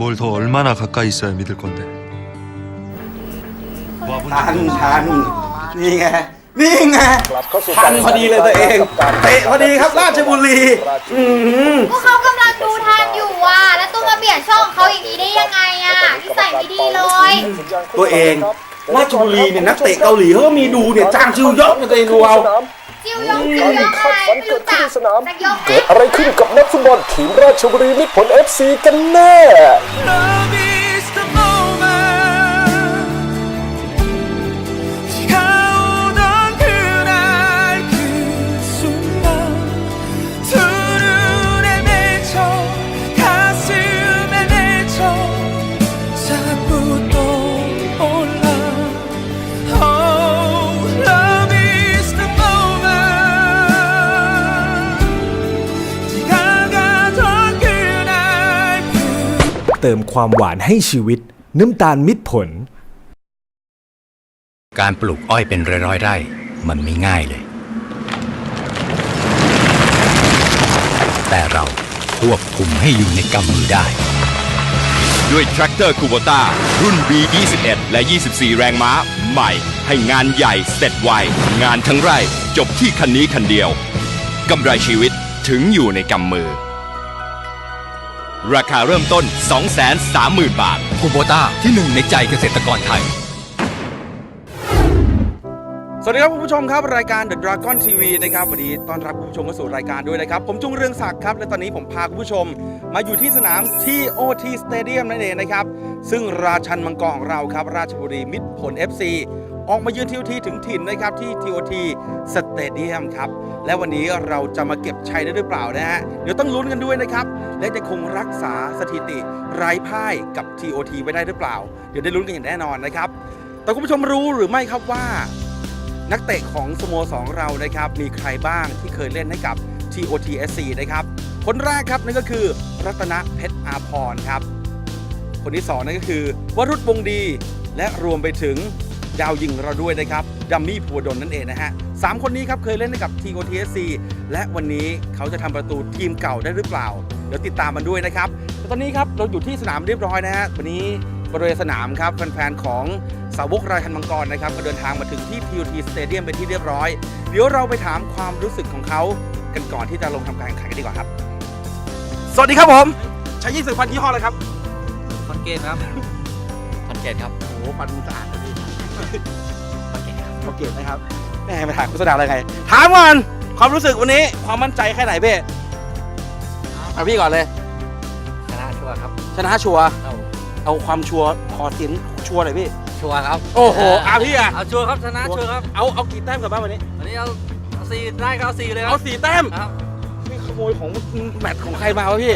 뭘 더 얼마나 가까이 있어야 믿을 건데. ทันทันนี่ไง นี่ไงทันพอดีเลยตัวเอง เตะพอดีครับราชบุรี อืม พวกเขากำลังดูทันอยู่อ่ะ แล้วตุ้มมาเปลี่ยนช่องเขาอย่างนี้ได้ยังไงอ่ะนิสัยไม่ดีเลย ตัวเอง ราชบุรีเนี่ยนักเตะเกาหลีเขาก็มีดูเนี่ยจ้างชิวยอกเนี่ยตัวเองดูเอา จิวยงจิวยงอะไรไม่รู้จักแต่ยงไหม เกิดอะไรขึ้นกับนักฟุตบอลทีมราชบุรีมิตรผล FC กันแน่ Love is เติมความหวานให้ชีวิต น้ำตาลมิตรผล การปลูกอ้อยเป็นร้อยๆไร่ มันไม่ง่ายเลย แต่เราควบคุมให้อยู่ในกำมือได้ ด้วยแทรกเตอร์คูโบต้ารุ่น B21 และ 24 แรงม้า ใหม่ ให้งานใหญ่เสร็จไว งานทั้งไร่จบที่คันนี้คันเดียวกำไรชีวิตถึงอยู่ในกำมือ ราคาเริ่มต้น 230,000 บาท คูโบต้าที่หนึ่งในใจเกษตรกรไทย สวัสดีครับคุณผู้ชมครับรายการ The Dragon TV นะครับวันนี้ต้อนรับคุณผู้ชมเข้าสู่รายการด้วยนะครับ ผมจุงเรืองศักดิ์ครับและตอนนี้ผมพาคุณผู้ชม มาอยู่ที่สนาม TOT Stadium นั่นเองนะครับ ซึ่งราชันมังกรของเราครับราชบุรีมิตรผล FC ออกมายือน TOT ถึงถิ่นนะครับที่ TOT Stadium ครับ และวันนี้เราจะมาเก็บชัยได้หรือเปล่านะฮะเดี๋ยวต้องลุ้นกันด้วยนะครับ และจะคงรักษาสถิติไร้พ่ายกับ TOT ไว้ได้หรือเปล่า เดี๋ยวได้ลุ้นกันอย่างแน่นอนนะครับแต่คุณผู้ชมรู้หรือไม่ครับว่า นักเตะของสโมสรเรานะครับมีใครบ้างที่เคยเล่นให้กับ TOTSC นะครับ คนแรกครับนั่นก็คือรัตนเพชรอาพรครับ คนที่สองนั่นก็คือ วรุษวงศ์ดีและรวมไปถึงดาวยิงเราด้วยนะครับดัมมี่ภูวดลนั่นเองนะฮะสามคนนี้ครับเคยเล่นให้กับ TOTSC และวันนี้เขาจะทำประตูทีมเก่าได้หรือเปล่า เดี๋ยวติดตามมันด้วยนะครับแต่ตอนนี้ครับเราอยู่ที่สนามเรียบร้อยนะฮะวันนี้บริเวณสนามครับแฟนๆของ สาวกราชันมังกรนะครับก็เดินทางมาถึงที่ TOT Stadium เป็นที่เรียบร้อย เดี๋ยวเราไปถามความรู้สึกของเขากันก่อนที่จะลงทำการแข่งขันกันดีกว่าครับ สวัสดีครับผมใช้ยี่สิบพันยี่ห้ออะไรครับคอนเกตครับคอนเกตครับโอ้โหฟันสะอาดเลยพี่โอเคนะครับแม่มาถ่ายโฆษณาอะไรไงถามก่อนความรู้สึกวันนี้ความมั่นใจแค่ไหนเพ่เอาพี่ก่อนเลยชนะชัวร์ครับชนะชัวร์เอาเอาความชัวร์ขอเสียงชัวร์หน่อยพี่ ชัวร์ครับโอ้โหอาพี่อะเอาชัวร์ครับชนะชัวร์ครับเอาเอากี่แต้มกลับบ้านวันนี้ วันนี้เอาเอาสี่ได้ก็เอาสี่เลยคเอารับสี่แต้มครับนี่ขโมยของแมตช์ของใครมาวะพี่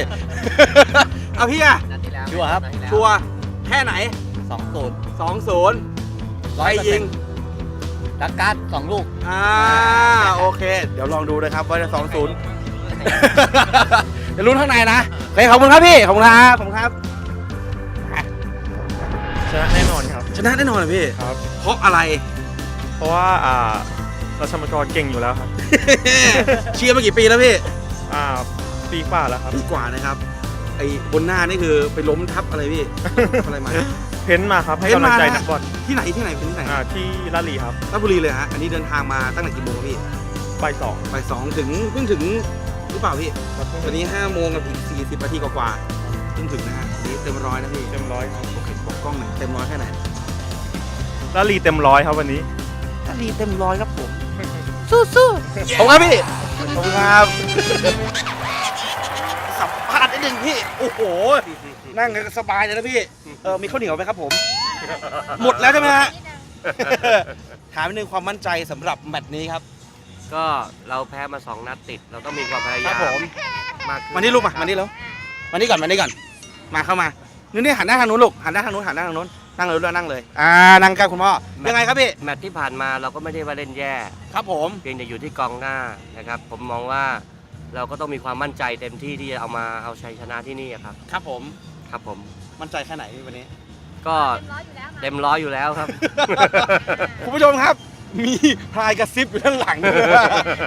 เอาพี่อะนัดที่แล้วชัวร์ครับชัวร์แค่ไหนสองศูนย์สองศูนย์ร้อยยิง ดักการ์ดสองลูก อ่าโอเค เดี๋ยวลองดูนะครับว่าจะสองศูนย์ เดี๋ยวลุ้นข้างในนะโอเคขอบคุณครับพี่ ขอบคุณครับ ขอบคุณครับ ชนะแน่นอนครับ ชนะแน่นอนเลยพี่ ครับ เพราะอะไร เพราะว่าอ่าราชมังกรเก่งอยู่แล้วครับ เชียร์มากี่ปีแล้วพี่อ่าปีกว่าแล้วครับ ปีกว่านะครับ ไอ้บนหน้านี่คือไปล้มทับอะไรพี่อะไรมาเพ้นท์มาครับ ให้เพ้นท์กำลังใจมานักบอลที่ไหนที่ไหนเป็นที่ไหนอ่าที่ลาดลีครับราชบุรีเลยฮะ อันนี้เดินทางมาตั้งแต่กี่โมงครับพี่บ่ายสองบ่ายสองถึงเพิ่งถึงหรือเปล่าพี่ ครับตอนนี้ห้าโมงกับอีกสี่สิบนาทีกว่าๆเพิ่งถึงนะฮะอันนี้เต็มร้อยนะพี่ เต็มร้อยครับโอเคบอกกล้องหน่อยเต็มร้อยแค่ไหน ลาดลีเต็มร้อยครับวันนี้ ถ้าดีเต็มร้อยครับผม สู้ๆขอบคุณครับพี่ขอบคุณครับสัมภาษณ์นิดนึงพี่ โอ้โห นั่งกันสบายเลยนะพี่ เออมีข้าวเหนียวไหมครับผม หมดแล้วใช่ไหมฮะ ถามนิดนึงความมั่นใจสำหรับแมตช์นี้ครับ ก็เราแพ้มาสองนัดติด เราต้องมีความพยาครัยาบผมมากขึ้มานี่ลูกมามานี่แล้วมานี่ก่อนมานี่ก่อน มาเข้ามานี่นี่หันหน้าทางนู้นลูกหันหน้าทางนู้นหันหน้าทางนู้น นั่งเลยด้วยนั่งเลย อ่า นั่งใกล้คุณพ่อ ยังไงครับพี่ แมตช์ที่ผ่านมาเราก็ไม่ได้ว่าเล่นแย่ ครับผม เพียงแต่อยู่ที่กองหน้านะครับ ผมมองว่าเราก็ต้องมีความมั่นใจเต็มที่ที่จะเอามาเอาชัยชนะที่นี่อะครับ ครับผม ครับผม มั่นใจแค่ไหนพี่วันนี้ ก็เต็มร้อยอยู่แล้วครับ คุณผู้ชมครับ มีพลายกระซิบอยู่ด้านหลัง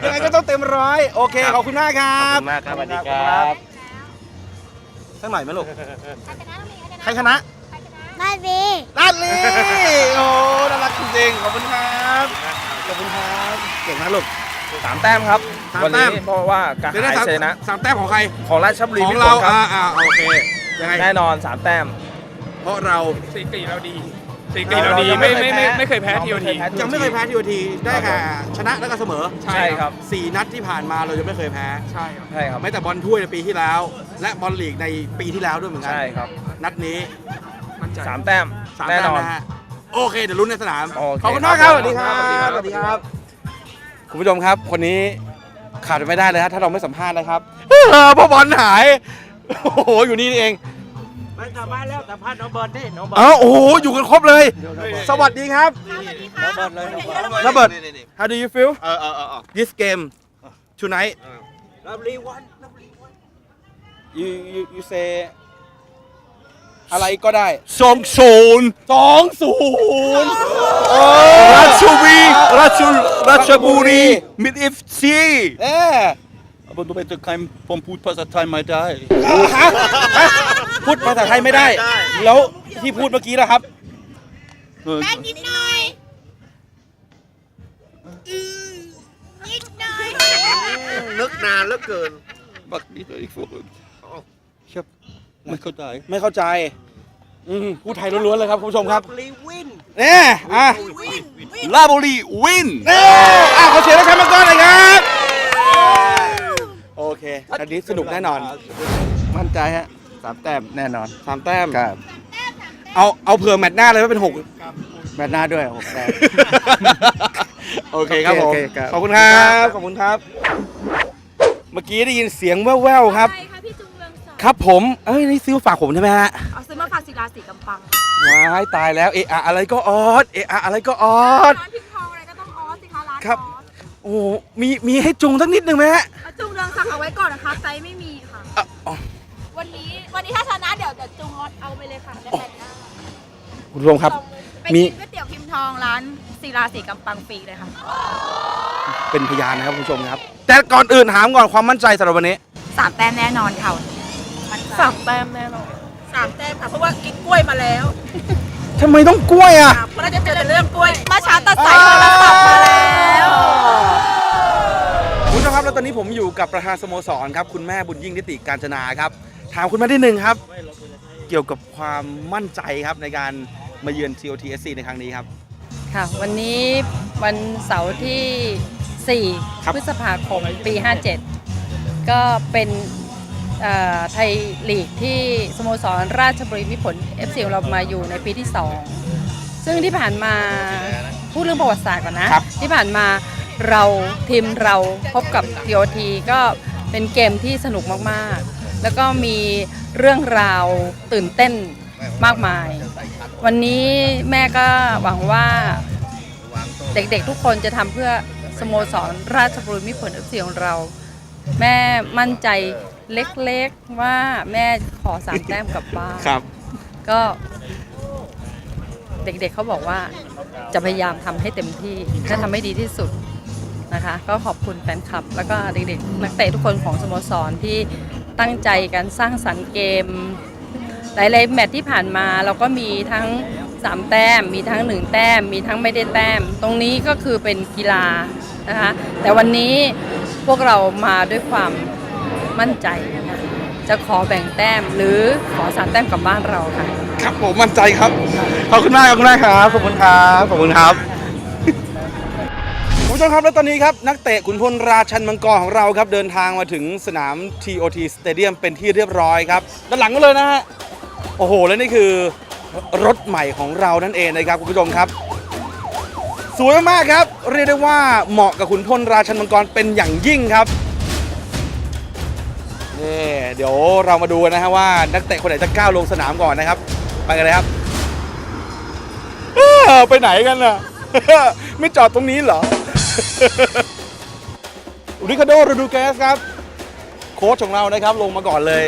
ยังไงก็ต้องเต็มร้อย โอเคครับขอบคุณมากครัขอบบ คุณมากครับสวัสดีครับ สักหน่อยไหมลูก ใครชนะ ได้บีลาดลีโอ้น่ารักจริงๆขอบคุณครับขอบคุณครับเก่งมากลูก สามแต้มครับสามวันแต้นี้มเพราะว่าการเดี๋ยวได้หายสามเซนะ สามแต้มของใครของราชบุรีของมิตเราครัอ่าบอ่าโอเคยังไงแน่นอนสามแต้มเพราะเราสถิติเราดีสถิติเราดีไม่ไม่ไม่ไม่เคยแพ้ทีโอทียังไม่เคยแพ้ทีโอทีได้แค่ชนะแล้วก็เสมอใช่ครับ สี่นัดที่ผ่านมาเรายังไม่เคยแพ้ ใช่ครับ ใช่ครับแม้แต่บอลถ้วยในปีที่แล้ว และบอลลีกในปีที่แล้วด้วยเหมือนกัใช่ครับ นัดนี้ สามแต้มสามแน่แต้นมอน นะฮะโอเค เดี๋ยวลุ้นในสนามโอเคขอบคุณมากครับคสรับวัสดีครับสวัสดีครับ คุณผู้ชมครับ คนนี้ขาดไปไม่ได้เลยฮะถ้าเราไม่สัมภาษณ์นะครับพ่อบอลหาย โอ้โห อยู่นี่นี่เองไม่สัมภาษณ์แล้วสัมภาษณ์น้องบอลดิน้องบอลเอ้าโอ้โห อยู่กันครบเลย สวัสดีครับ น้องบอลเลยน้องบอลระเบิด How do you feel เออเออเออ this game tonight รับรีวัน you you you say อะไรก็ได้สองศูนย์สองศูนย์ราชวีราชราชบุรีมิดเอฟซีเอ๊ะผมต้องไปตะไคร้ผมพูดภาษาไทยไม่ได้ฮะฮะพูดภาษาไทยไม่ได้ แล้วที่พูดเมื่อกี้นะครับแม่นิดหน่อยนิดหน่อย นึกนานเหลือเกินบักนี่ตัวอีกคนครับ ไม่เข้าใจไม่เข้าใจอืมพูดไทยล้วนๆเลยครับคุณผู้ชมครับรีวินเนี่ยอะลาบุรีวินเนี่ยอะขอเสียงให้แชมป์มังกรหน่อยครับ โอเคอันนี้สนุกแน่นอน มั่นใจฮะสามแต้มแน่นอนสามแต้มครับเอาเอาเผื่อแมตช์หน้าเลยว่าเป็นหกแมตช์หน้าด้วยหกแต้มโอเคครับผมโอเคครับขอบคุณครับขอบคุณครับ เมื่อกี้ได้ยินเสียงแว่วๆครับใช่ ค่ะพี่จุงเรืองศักดิ์ครับผม เอ้ยนี่ซื้อมาฝากผมใช่ไหมฮะเอาซื้อมาฝากศิลาสีกำปังว้ายตายแล้วเอะอะอะไรก็ออดเอะอะอะไรก็ออดร้านพิมพ์ทองอะไรก็ต้องออสสิคะร้านครับ ออสโอ้โหมีมีให้จุงสักนิดนึงไหมฮะเอาจุงเรืองศักดิ์เอาไว้ก่อนนะคะไซส์ไม่มีค่ะ อะอ๋อวันนี้วันนี้ถ้าชนะเดี๋ยวเดี๋ยวจุงเอาไปเลยค่ะในแมตช์หน้าคุณผู้ชมครับ ไปมี กินก๋วยเตี๋ยวพิมพ์ทองร้านศิลาสีกำปังฟรีเลยค่ะ เป็นพยานนะครับคุณผู้ชมครับ แต่ก่อนอื่นถามก่อนความมั่นใจสำหรับวันนี้ สามแต้มแน่นอนค่ะ สามแต้มแน่นอนสามแต้มค่ะเพราะว่ากินกล้วยมาแล้วทำไมต้องกล้วยอะ เพราะเราจะเจอแต่เรื่องกล้วยมาช้าตัดสายโทรศัพท์มาแล้วคุณผู้ชมครับแล้วตอนนี้ผมอยู่กับประธานสโมสรครับ คุณแม่บุญยิ่งนิติการจนาครับ ถามคุณแม่ที่หนึ่งครับ เกี่ยวกับความมั่นใจครับในการมาเยือน TOTSC ในครั้งนี้ครับ ค่ะ วันนี้วันเสาร์ที่ครับ4พฤษภาคมปี 57 ก็เป็นเอ่อ ไทยลีกที่สโมสรราชบุรีมิตรผล FC ของเรามาอยู่ในปีที่ 2 ซึ่งที่ผ่านมาพูดเรื่องประวัติศาสตร์ก่อนนะครับที่ผ่านมาเราทีมเราพบกับ TOT ก็เป็นเกมที่สนุกมากๆ แล้วก็มีเรื่องราวตื่นเต้นมากมาย วันนี้แม่ก็หวังว่าเด็กๆทุกคนจะทำเพื่อสโมสรราชบุรีมิตรผลเอฟซีของเรา แม่มั่นใจเล็กๆว่าแม่ขอสามแต้มกลับบ้านครับ ก็ เด็กๆเขาบอกว่าจะพยายามทำให้เต็มที่จะทำให้ดีที่สุดนะคะ ก็ขอบคุณแฟนคลับ แล้วก็เด็กๆนักเตะทุกคนของสโมสรที่ตั้งใจกันสร้างสรรค์เกม หลายๆแมตช์ที่ผ่านมาเราก็มีทั้ง 3 แต้ม มีทั้ง 1 แต้ม มีทั้งไม่ได้แต้ม ตรงนี้ก็คือเป็นกีฬา นะคะแต่วันนี้พวกเรามาด้วยความมั่นใจนะคะจะขอแบ่งแต้มหรือขอสามแต้มกลับบ้านเราค่ะ ครับผมมั่นใจครับ ขอบคุณมากขอบคุณมากครับขอบคุณครับขอบคุณครับคุณผู้ชมครับแล้วตอนนี้ครับนักเตะขุนพลราชันมังกรของเราครับเดินทางมาถึงสนาม TOT Stadium เป็นที่เรียบร้อยครับด้านหลังก็เลยนะฮะโอ้โห แล้วนี่คือรถใหม่ของเรานั่นเองนะครับคุณผู้ชมครับ สวยมากครับ เรียกได้ว่าเหมาะกับขุนพลราชันมังกรเป็นอย่างยิ่งครับนี่เดี๋ยวเรามาดูกันนะฮะว่านักเตะคนไหนจะก้าวลงสนามก่อนนะครับ ไปกันเลยครับเออไปไหนกันน่ะ ไม่จอดตรงนี้เหรอริคาโดรดูแกสครับ โค้ชของเรานะครับลงมาก่อนเลย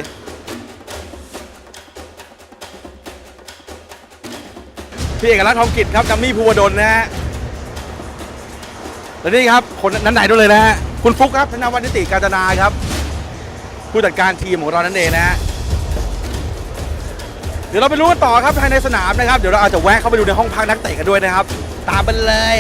พี่เอกลักษณ์ทองกิจครับกัมมี่ภูวดลนะฮะ และนี่ครับคนนั้นไหนด้วยเลยนะฮะคุณฟุกครับธนวัฒนิติการจนาครับ ผู้จัดการทีมของเรานั่นเองนะฮะเดี๋ยวเราไปรู้กันต่อครับภายในสนามนะครับ เดี๋ยวเราอาจจะแวะเข้าไปดูในห้องพักนักเตะกันด้วยนะครับ ตามไปเลย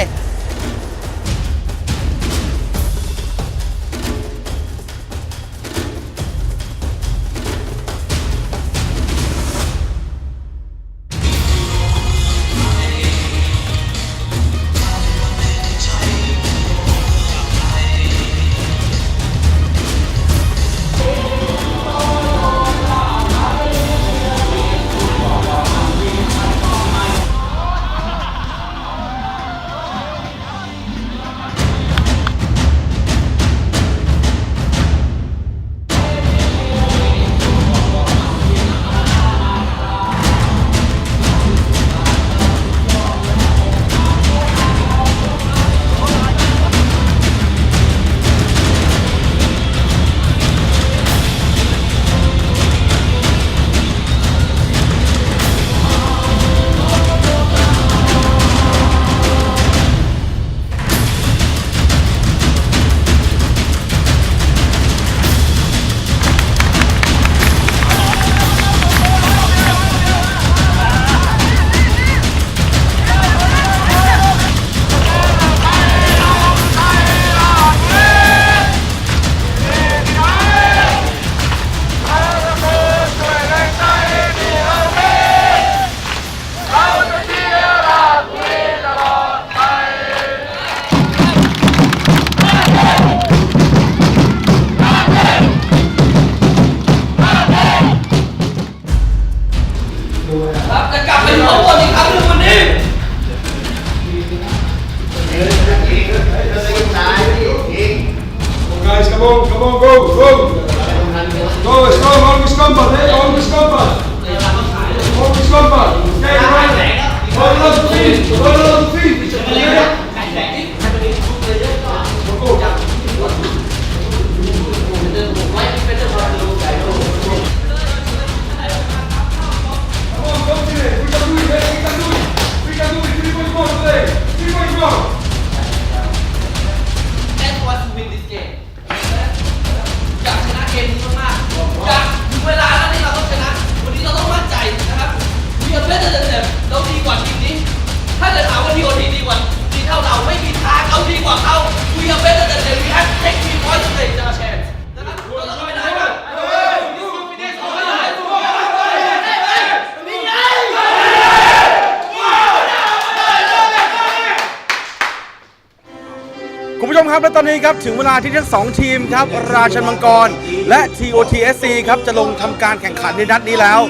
ครับถึงเวลาที่ทั้งสองทีมครับราชันมังกร และ TOTSC ครับจะลงทำการแข่งขันในนัดนี้แล้ว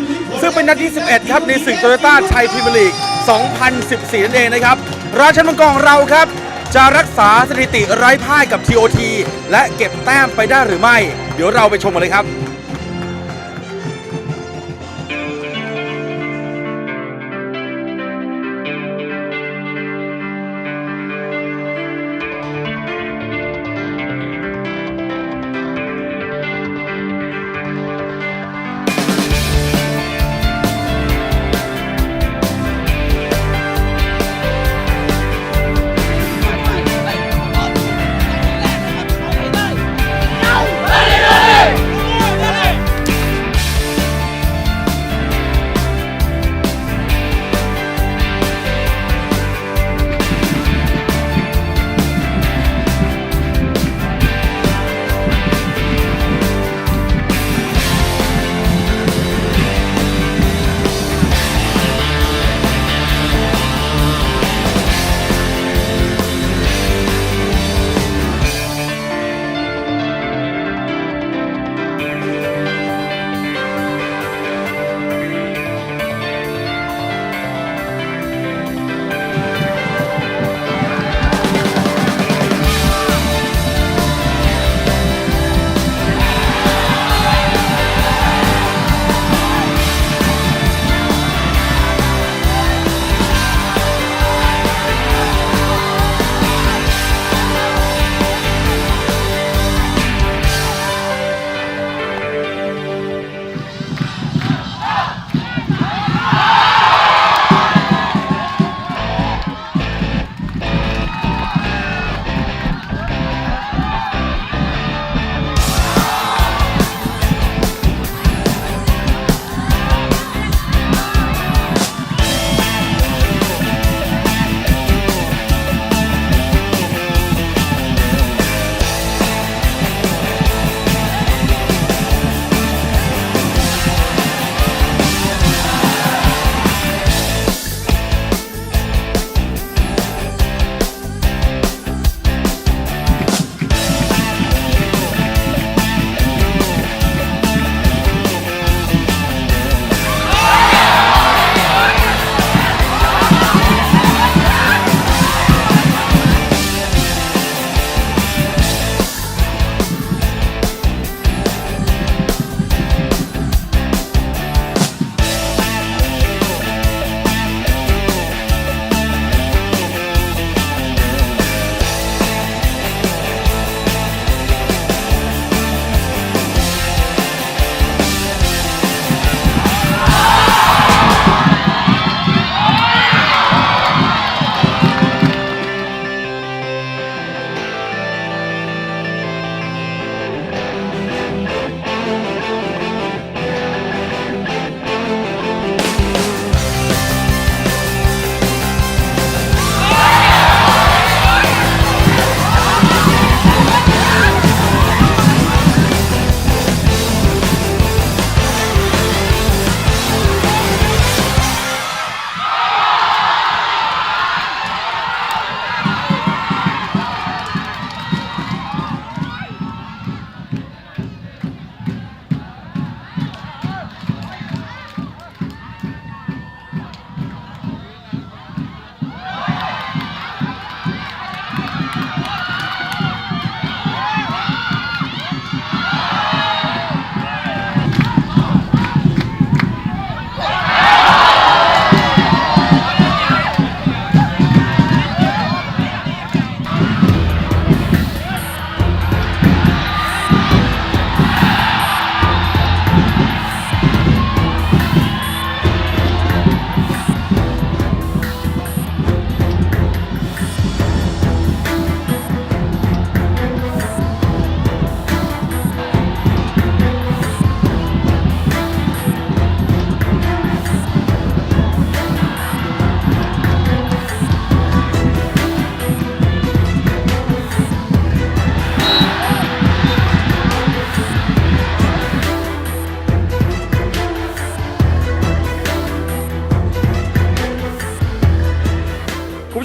ซึ่งเป็นนัดที่ 11 ครับในศึกโตโยต้าไทยพรีเมียร์ลีก 2014 นั่นเองนะครับ ราชันมังกรของเราครับจะรักษาสถิติไร้พ่ายกับ TOT และเก็บแต้มไปได้หรือไม่ เดี๋ยวเราไปชมกันเลยครับ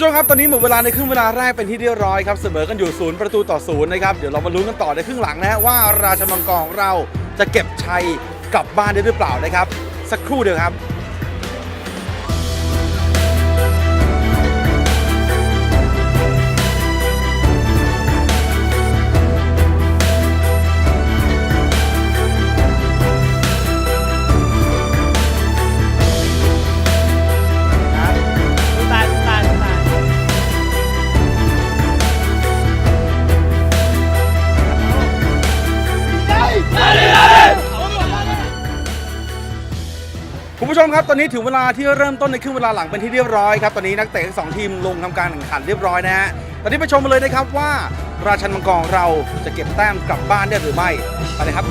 มครับตอนนี้หมดเวลาในครึ่งเวลาแรกเป็นที่เรียบร้อยครับเสมอกันอยู่ศูนย์ประตูต่อศูนย์นะครับเดี๋ยวเรามาลุ้นกันต่อในครึ่งหลังนะฮะว่าราชมังกรของเราจะเก็บชัยกลับบ้านได้หรือเปล่านะครับ สักครู่เดียวครับ ตอนนี้ถึงเวลาที่เริ่มต้นในครึ่งเวลาหลังเป็นที่เรียบร้อยครับ ตอนนี้นักเตะทั้งสองทีมลงทำการแข่งขันเรียบร้อยนะฮะ ตอนนี้ไปชมกันเลยนะครับว่า ราชันมังกรของเราจะเก็บแต้มกลับบ้านได้หรือไม่ ไปเลยครับ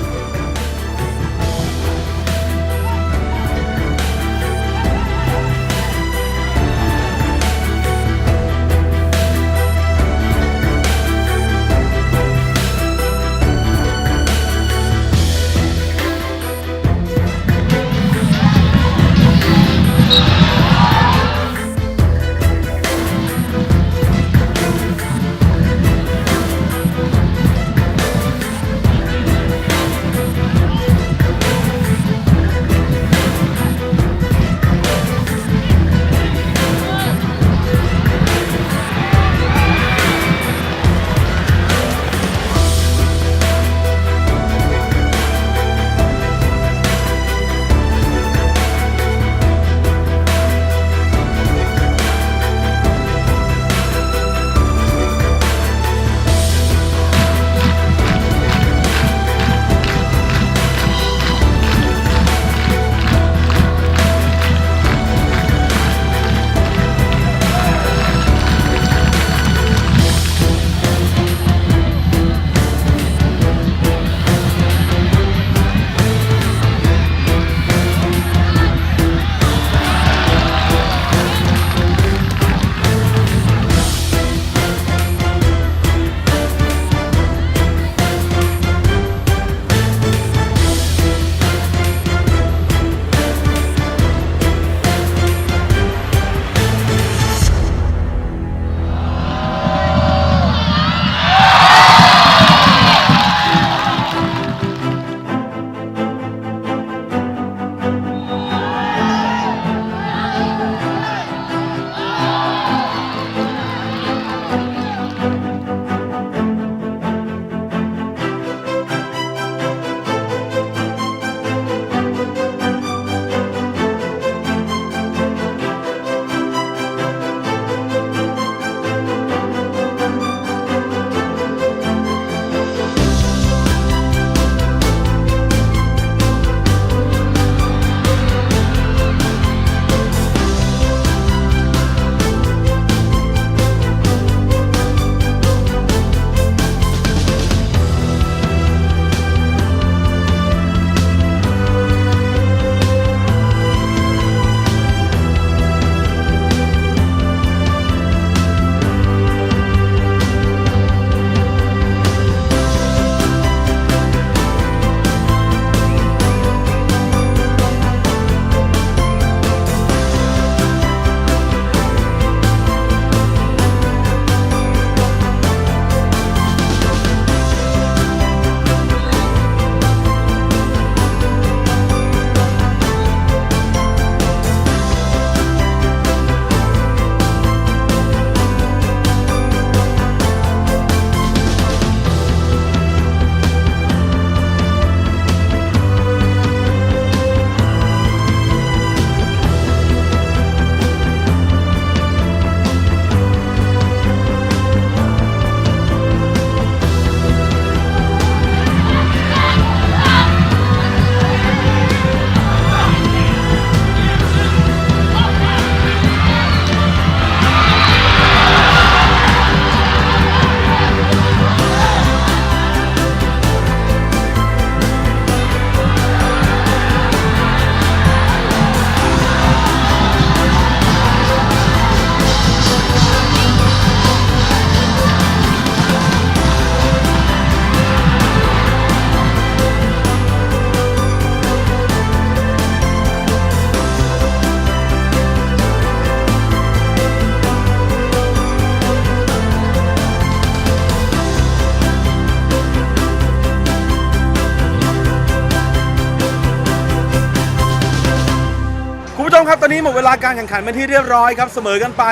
ลาการแข่งขันเป็นที่เรียบร้อยครับเสมอกันไป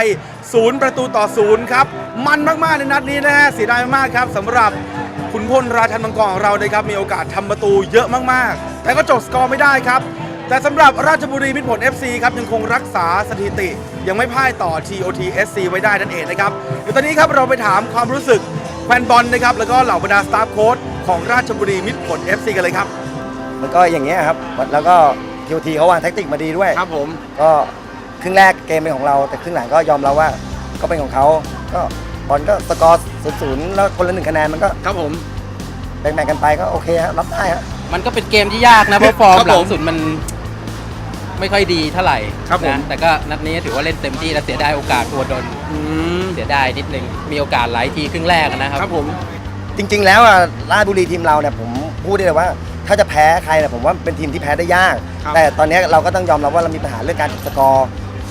ศูนย์ประตูต่อศูนย์ครับมันมากๆในนัดนี้นะฮะเสียดายมากครับสำหรับขุนพลราชันมังกรของเรานะครับมีโอกาสทำประตูเยอะมากๆ แต่ก็จบสกอร์ไม่ได้ครับ แต่สำหรับราชบุรีมิตรผล FC ครับยังคงรักษาสถิติ ยังไม่พ่ายต่อ TOT SC ไว้ได้นั่นเองนะครับเดี๋ยวตอนนี้ครับเราไปถามความรู้สึกแฟนบอลนะครับแล้วก็เหล่าบรรดาสตาฟโค้ชของราชบุรีมิตรผล FC กันเลยครับ มันก็อย่างเงี้ยครับ แล้วก็ทีโอทีเขาวางแท็กติกมาดีด้วย ครับผม ก็ ครึ่งแรกเกมเป็นของเรา แต่ครึ่งหลังก็ยอมเราว่าก็เป็นของเขาก็บอลก็สกอร์ศูนย์ศูนย์แล้วคนละหนึ่งคะแนนมันก็ครับผม แบ่งๆกันไปก็โอเคฮะรับได้ฮะมันก็เป็นเกมที่ยากนะ เพราะฟอร์มครับหลัผงมสุดมันไม่ค่อยดีเท่าไหร่ครับผม นะแต่ก็นัดนี้ถือว่าเล่นเต็มที่และเสียดายโอกาสตัวโดนเสียดายนิดนึงมีโอกาสหลายทีครึ่งแรกนะครับ ครับผม จริง ๆ แล้วอะราชบุรีทีมเราเนี่ยผมพูดได้เลยว่า ถ้าจะแพ้ใครเนี่ยผมว่าเป็นทีมที่แพ้ได้ยาก ครับแต่ตอนนี้เราก็ต้องยอมรับว่าเรามีปัญหาเรื่องการจบสกอร์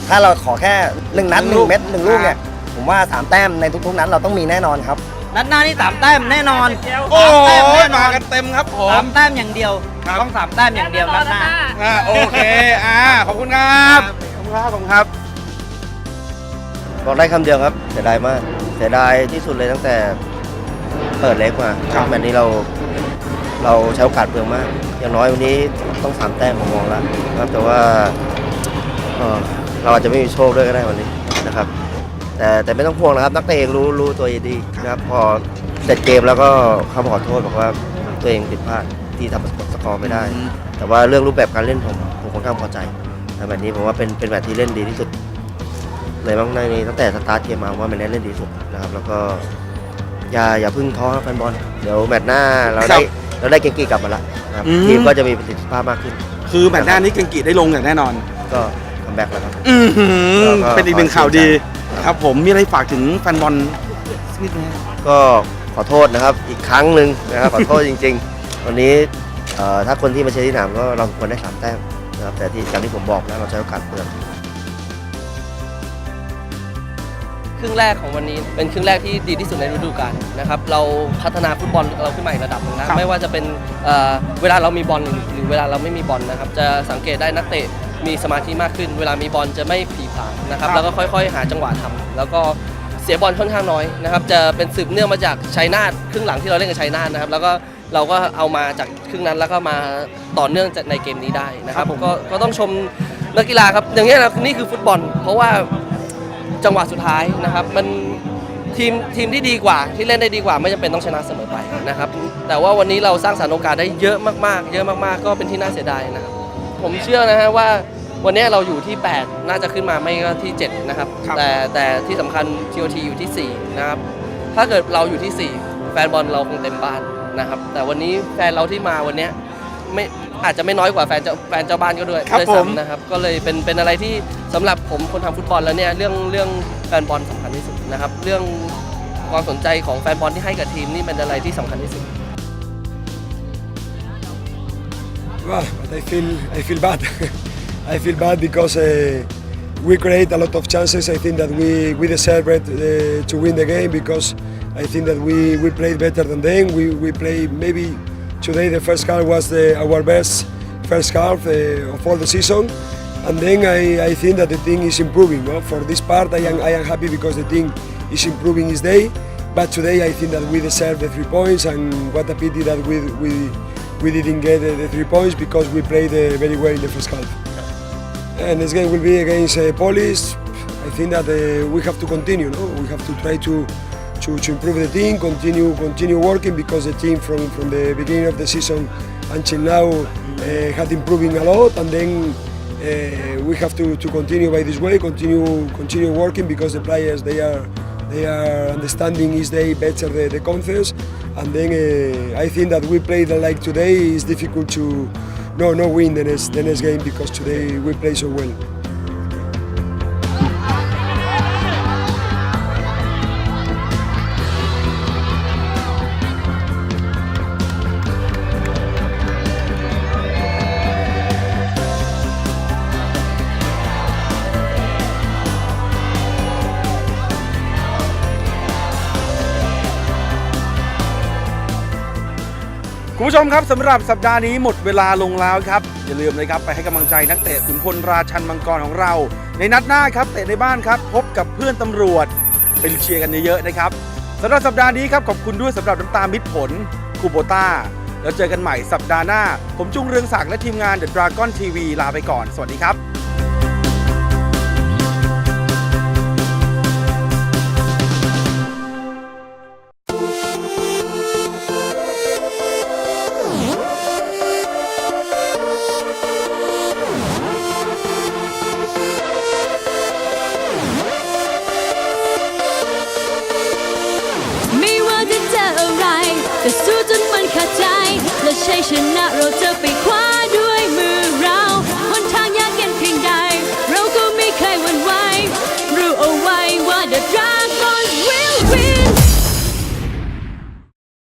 ถ้าเราขอแค่หนึ่งนัดหนึ่งเม็ดหนึ่งลูกเนี่ยผมว่าสามแต้มในทุกๆนัดเราต้องมีแน่นอนครับ นัดหน้านี่สามแต้มแน่นอนโอ้ยมากันเต็มครับผมสามแต้มอย่างเดียวต้องสามแต้มอย่างเดียวนัดหน้า อ่าโอเค อ่า ขอบคุณครับ ขอบคุณครับขอบคุณครับ บอกได้คำเดียวครับ เสียดายมาก เสียดายที่สุดเลยตั้งแต่เปิดเล็กมาครับ แบบนี้เรา เราใช้โอกาสเปลืองมาก อย่างน้อยวันนี้ต้องสามแต้มผมมองแล้วนะครับแต่ว่าเอ่อ เราอาจจะไม่มีโชคด้วยก็ได้วันนี้นะครับแต่แต่ไม่ต้องห่วงนะครับ นักเตะเองรู้รู้ตัวเองดีนะครับพอเสร็จเกมแล้วก็เข้ามาขอโทษบอกว่าตัวเองผิดพลาดที่ทำสกอร์ไม่ได้ แต่ว่าเรื่องรูปแบบการเล่นผมผมค่อนข้างพอใจแต่แบบนี้ผมว่าเป็นเป็นแบบที่เล่นดีที่สุดเลยบ้างในนี้ตั้งแต่สตาร์ทเกมมาว่ามันเล่นดีสุดนะครับ แล้วก็อย่าอย่าเพึ่งท้อครับแฟนบอลเดี๋ยวแมตช์หน้าเราได้เราได้เกงกีกลับมาละนะครับอืมทีมก็จะมีประสิทธิภาพมากขึ้น คือแมตช์หน้านี้เกงกิได้ลงอย่างแน่นอนก็คัม แบ็กแล้วครับ อือหือแล้วก็ เป็นอีกหนึ่งข่าวดีครับผมมีอะไรฝากถึงแฟนบอลสักนิดไหมก็ขอโทษนะครับอีกครั้งหนึ่งนะครับ ขอโทษจริง ๆ วันนี้เอ่อถ้าคนที่มาเชียร์ที่สนามก็เราควรได้สามแต้มนะครับแต่ที่อย่างที่ผมบอกนะเราใช้โอกาสเปลือง ครึ่งแรกของวันนี้เป็นครึ่งแรกที่ดีที่สุดในฤดูกาลนะครับเราพัฒนาฟุตบอลเราขึ้นมาอีกระดับหนึงนะไม่ว่าจะเป็นเอ่อเวลาเรามีบอลหรือเวลาเราไม่มีบอลนะครับจะสังเกตได้นักเตะ มีสมาธิมากขึ้น เวลามีบอลจะไม่ผีผลามนะครับครับ แล้วก็ค่อย ๆ หาจังหวะทำแล้วก็เสียบอลค่อนข้างน้อยนะครับ จะเป็นสืบเนื่องมาจากชัยนาทครึ่งหลังที่เราเล่นกับชัยนาทนะครับ แล้วก็เราก็เอามาจากครึ่งนั้นแล้วก็มาต่อเนื่องจากในเกมนี้ได้นะครับก็ก็ต้องชมนักกีฬาครับ อย่างนี้ยนะนี่คือฟุตบอล เพราะว่าจังหวะสุดท้ายนะครับมันทีมทีมที่ดีกว่าที่เล่นได้ดีกว่าไม่จำเป็นต้องชนะเสมอไปนะครับ แต่ว่าวันนี้เราสร้างสรรค์โอกาสได้เยอะมากๆ เยอะมากๆ ก็เป็นที่น่าเสียดายนะครับ ผมเชื่อนะฮะว่า วันนี้เราอยู่ที่ 8 น่าจะขึ้นมาไม่ก็ที่ 7 นะครับ แต่แต่ที่สำคัญ TOT อยู่ที่ 4 นะครับ ถ้าเกิดเราอยู่ที่ 4 แฟนบอลเราคงเต็มบ้านนะครับ แต่วันนี้แฟนเราที่มาวันเนี้ยไม่อาจจะไม่น้อยกว่าแฟนเจ้าแฟนเจ้าบ้านก็ด้วยครับด้วยผม ซ้ำนะครับ ก็เลยเป็นเป็นอะไรที่สำหรับผมคนทำฟุตบอลแล้วเนี่ยเรื่องเรื่องแฟนบอลสำคัญที่สุดนะครับ เรื่องความสนใจของแฟนบอลที่ให้กับทีมนี่เป็นอะไรที่สำคัญที่สุด Well, but I feel I feel bad. I feel bad because uh, we create a lot of chances. I think that we we deserve it, uh, to win the game because I think that we, we played better than them. We we played maybe today the first half was the, our best first half uh, of all the season. And then I, I think that the team is improving. No? For this part, I am, I am happy because the team is improving each day. But today, I think that we deserve the three points, and what a pity that we, we, we didn't get the, the three points because we played uh, very well in the first half. And this game will be against uh, Police. I think that uh, we have to continue. No? We have to try to, to, to improve the team, continue continue working because the team from, from the beginning of the season until now uh, had improving a lot, and then uh, we have to, to continue by this way, continue continue working because the players they are they are understanding each day better the, the concepts, and then uh, I think that we played like today is difficult to no no win the next the next game because today we play so well. ผู้ชมครับสำหรับสัปดาห์นี้หมดเวลาลงแล้วครับ อย่าลืมนะครับไปให้กำลังใจนักเตะขุนพลราชันมังกรของเรา ในนัดหน้าครับเตะในบ้านครับ พบกับเพื่อนตำรวจเป็นเชียร์กันเยอะๆนะครับสำหรับสัปดาห์นี้ครับขอบคุณด้วยสำหรับน้ำตามิตรผลคูโบต้าแล้วเจอกันใหม่สัปดาห์หน้า ผมจุงเรืองศักดิ์และทีมงาน The Dragon TV ลาไปก่อน สวัสดีครับ